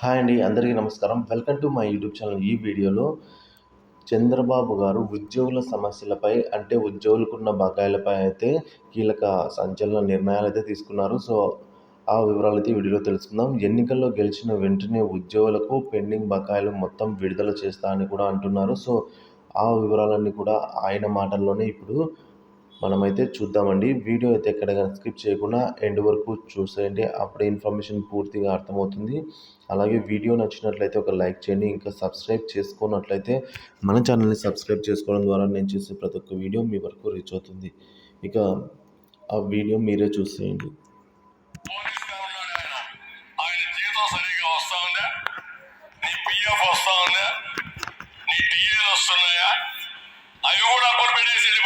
Hi అండి అందరికీ నమస్కారం. Welcome to my YouTube channel. ఈ వీడియోలో చంద్రబాబు గారు ఉద్యోగుల సమస్యలపై అంటే ఉద్యోగులకున్న బకాయిలపై అయితే కీలక సంచలన నిర్ణయాలు అయితే తీసుకున్నారు. సో ఆ వివరాలు అయితే వీడియోలో తెలుసుకుందాం. ఎన్నికల్లో గెలిచిన వెంటనే ఉద్యోగులకు పెండింగ్ బకాయిలు మొత్తం విడుదల చేస్తా అని కూడా అంటున్నారు. సో ఆ వివరాలన్నీ కూడా ఆయన మాటల్లోనే ఇప్పుడు మనమైతే చూద్దామండి. వీడియో అయితే ఎక్కడ స్కిప్ చేయకుండా ఎండ్ వరకు చూసేయండి. అప్పుడే ఇన్ఫర్మేషన్ పూర్తిగా అర్థమవుతుంది. అలాగే వీడియో నచ్చినట్లయితే ఒక లైక్ చేయండి. ఇంకా సబ్స్క్రైబ్ చేసుకున్నట్లయితే మన ఛానల్ని సబ్స్క్రైబ్ చేసుకోవడం ద్వారా నేను చేసే ప్రతి ఒక్క వీడియో మీ వరకు రీచ్ అవుతుంది. ఇక ఆ వీడియో మీరే చూసేయండి. వస్తా ఉందా? నీ వస్తున్నాయా? అవి కూడా అప్పులు పెట్టేసి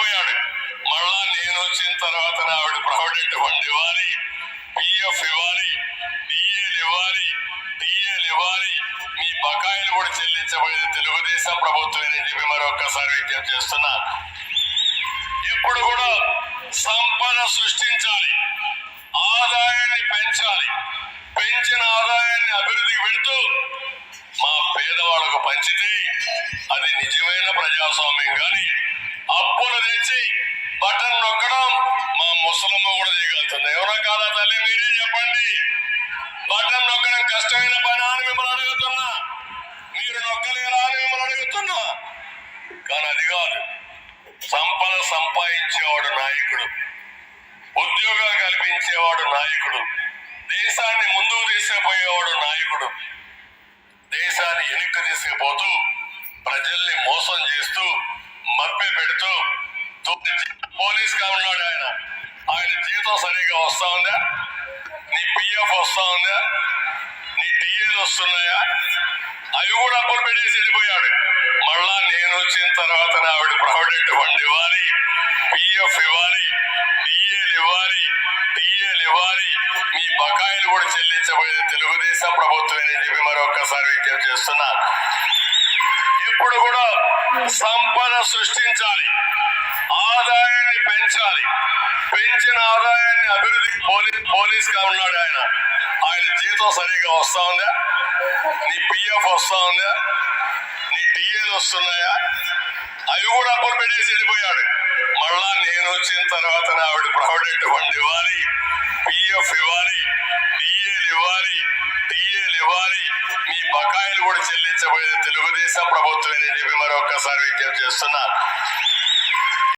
నేను వచ్చిన తర్వాత ఆవిడ ప్రావిడెంట్ ఫండ్ ఇవ్వాలి పిఎఫ్ ఇవ్వాలి డిఏలు ఇవ్వాలి డిఏలు ఇవ్వాలి. మీ బకాయిలు కూడా చెల్లించబోయేది తెలుగుదేశం ప్రభుత్వమని చెప్పి మరొకసారి విజ్ఞప్తి చేస్తున్నా. ఇప్పుడు కూడా సంపద సృష్టించాలి ఆదాయాన్ని పెంచాలి పెంచిన ఆదాయాన్ని అభివృద్ధికి పెడుతూ మా పేదవాళ్ళకు పంచితే అది నిజమైన ప్రజాస్వామ్యం కానీ అప్పులు తెచ్చి బటన్ నొక్క మా కూడా చేయగలుగుతుంది ఎవరో కాదా తల్లి? మీరే చెప్పండి. బటన్ నొక్కడం కష్టమైన పని అని మిమ్మల్ని అడుగుతున్నా. మీరు నొక్కలేరా అని మిమ్మల్ని అడుగుతున్నా. కానీ అది కాదు. సంపద సంపాదించేవాడు నాయకుడు. ఉద్యోగాలు కల్పించేవాడు నాయకుడు. దేశాన్ని ముందుకు తీసుకుపోయేవాడు నాయకుడు. దేశాన్ని వెనుక తీసుకుపోతూ ప్రజల్ని మోసం చేస్తూ మభ్య పెడుతూ పోలీస్గా ఉన్నాడు ఆయన. ఆయన జీతం సరిగా వస్తా ఉందా నీ పిఎఫ్ వస్తా ఉందా నీ టీఏలు వస్తున్నాయా? అవి కూడా అప్పులు పెట్టేసి వెళ్ళిపోయాడు. మళ్ళా నేను వచ్చిన తర్వాత ఆవిడ ప్రావిడెంట్ ఫండ్ ఇవ్వాలి పిఎఫ్ ఇవ్వాలి డిఏలు ఇవ్వాలి టీఏలు ఇవ్వాలి. మీ బకాయిలు కూడా చెల్లించబోయేది తెలుగుదేశం ప్రభుత్వమని చెప్పి మరొక్కసారి విజ్ఞప్తి చేస్తున్నా. ఇప్పుడు కూడా సంపద సృష్టించాలి. ఆదాయాన్ని పెంచాలి. పెంచిన ఆదాయాన్ని అభివృద్ధికి పోలీస్ పోలీస్గా ఉన్నాడు ఆయన. ఆయన జీతం సరిగా వస్తా ఉందా? నీ పిఎఫ్ వస్తా ఉందా? నీ డిఏలు వస్తున్నాయా? అవి కూడా అప్పులు పెట్టేసి వెళ్ళిపోయాడు. మళ్ళా నేను వచ్చిన తర్వాత ఆవిడ ప్రావిడెంట్ ఫండ్ ఇవ్వాలి పిఎఫ్ ఇవ్వాలి డిఏలు ఇవ్వాలి టీఏలు ఇవ్వాలి. మీ బకాయిలు కూడా చెల్లించబోయేది తెలుగుదేశం ప్రభుత్వమే చెప్పి మరొకసారి విజ్ఞప్తి చేస్తున్నా.